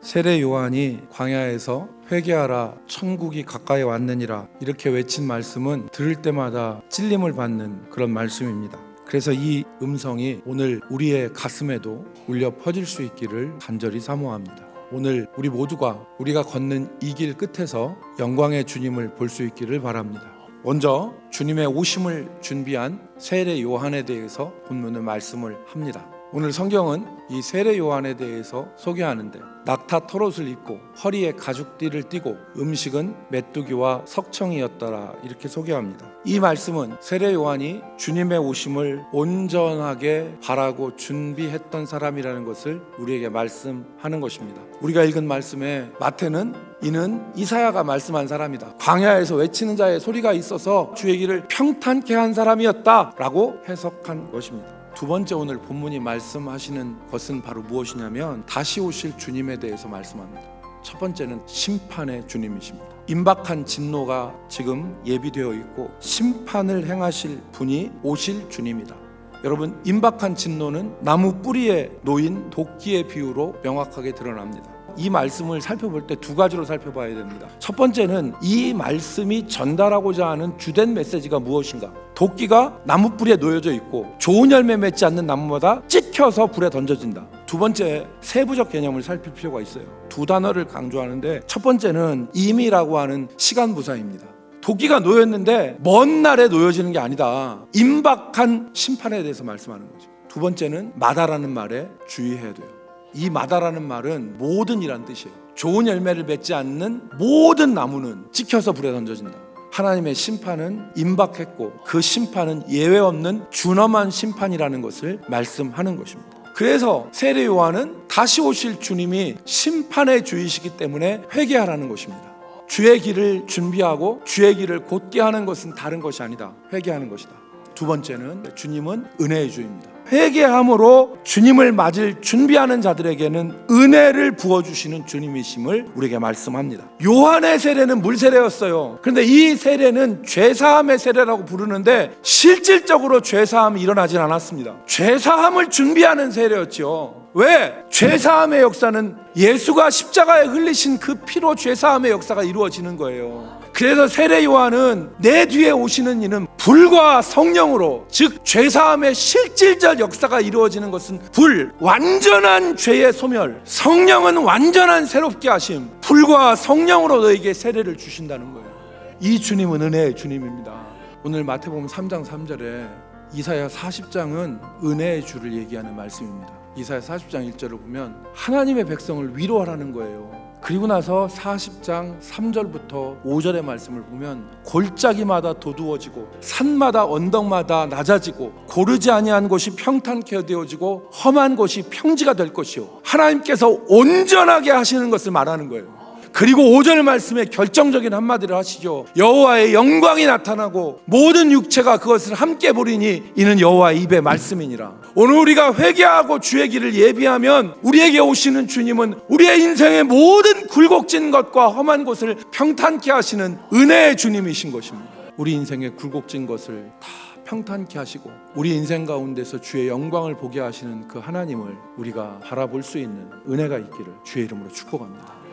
세례 요한이 광야에서 회개하라 천국이 가까이 왔느니라 이렇게 외친 말씀은 들을 때마다 찔림을 받는 그런 말씀입니다. 그래서 이 음성이 오늘 우리의 가슴에도 울려 퍼질 수 있기를 간절히 사모합니다. 오늘 우리 모두가 우리가 걷는 이 길 끝에서 영광의 주님을 볼 수 있기를 바랍니다. 먼저 주님의 오심을 준비한 세례 요한에 대해서 본문은 말씀을 합니다. 오늘 성경은 이 세례 요한에 대해서 소개하는데 낙타 털옷을 입고 허리에 가죽띠를 띠고 음식은 메뚜기와 석청이었더라 이렇게 소개합니다. 이 말씀은 세례 요한이 주님의 오심을 온전하게 바라고 준비했던 사람이라는 것을 우리에게 말씀하는 것입니다. 우리가 읽은 말씀에 마태는 이는 이사야가 말씀한 사람이다. 광야에서 외치는 자의 소리가 있어서 주의 길을 평탄케 한 사람이었다라고 해석한 것입니다. 두 번째 오늘 본문이 말씀하시는 것은 바로 무엇이냐면 다시 오실 주님에 대해서 말씀합니다. 첫 번째는 심판의 주님이십니다. 임박한 진노가 지금 예비되어 있고 심판을 행하실 분이 오실 주님이다. 여러분 임박한 진노는 나무 뿌리에 놓인 도끼의 비유로 명확하게 드러납니다. 이 말씀을 살펴볼 때 두 가지로 살펴봐야 됩니다. 첫 번째는 이 말씀이 전달하고자 하는 주된 메시지가 무엇인가? 도끼가 나무 뿌리에 놓여져 있고 좋은 열매 맺지 않는 나무마다 찍혀서 불에 던져진다. 두 번째 세부적 개념을 살필 필요가 있어요. 두 단어를 강조하는데 첫 번째는 임이라고 하는 시간 부사입니다. 도끼가 놓였는데 먼 날에 놓여지는 게 아니다. 임박한 심판에 대해서 말씀하는 거죠. 두 번째는 마다라는 말에 주의해야 돼요. 이 마다라는 말은 모든이란 뜻이에요. 좋은 열매를 맺지 않는 모든 나무는 찍혀서 불에 던져진다. 하나님의 심판은 임박했고 그 심판은 예외 없는 준엄한 심판이라는 것을 말씀하는 것입니다. 그래서 세례 요한은 다시 오실 주님이 심판의 주이시기 때문에 회개하라는 것입니다. 주의 길을 준비하고 주의 길을 곧게 하는 것은 다른 것이 아니다. 회개하는 것이다. 두 번째는 주님은 은혜의 주입니다. 회개함으로 주님을 맞을 준비하는 자들에게는 은혜를 부어주시는 주님이심을 우리에게 말씀합니다. 요한의 세례는 물 세례였어요. 그런데 이 세례는 죄사함의 세례라고 부르는데 실질적으로 죄사함이 일어나진 않았습니다. 죄사함을 준비하는 세례였죠. 왜? 죄사함의 역사는 예수가 십자가에 흘리신 그 피로 죄사함의 역사가 이루어지는 거예요. 그래서 세례 요한은 내 뒤에 오시는 이는 불과 성령으로 즉 죄사함의 실질적 역사가 이루어지는 것은 불 완전한 죄의 소멸 성령은 완전한 새롭게 하심 불과 성령으로 너에게 세례를 주신다는 거예요. 이 주님은 은혜의 주님입니다. 오늘 마태복음 3장 3절에 이사야 40장은 은혜의 주를 얘기하는 말씀입니다. 이사야 40장 1절을 보면 하나님의 백성을 위로하라는 거예요. 그리고 나서 40장 3절부터 5절의 말씀을 보면 골짜기마다 도두어지고 산마다 언덕마다 낮아지고 고르지 아니한 곳이 평탄케 되어지고 험한 곳이 평지가 될 것이요 하나님께서 온전하게 하시는 것을 말하는 거예요. 그리고 5절 말씀에 결정적인 한마디를 하시죠. 여호와의 영광이 나타나고 모든 육체가 그것을 함께 보리니 이는 여호와의 입의 말씀이니라. 오늘 우리가 회개하고 주의 길을 예비하면 우리에게 오시는 주님은 우리의 인생의 모든 굴곡진 것과 험한 곳을 평탄케 하시는 은혜의 주님이신 것입니다. 우리 인생의 굴곡진 것을 다 평탄케 하시고 우리 인생 가운데서 주의 영광을 보게 하시는 그 하나님을 우리가 바라볼 수 있는 은혜가 있기를 주의 이름으로 축복합니다.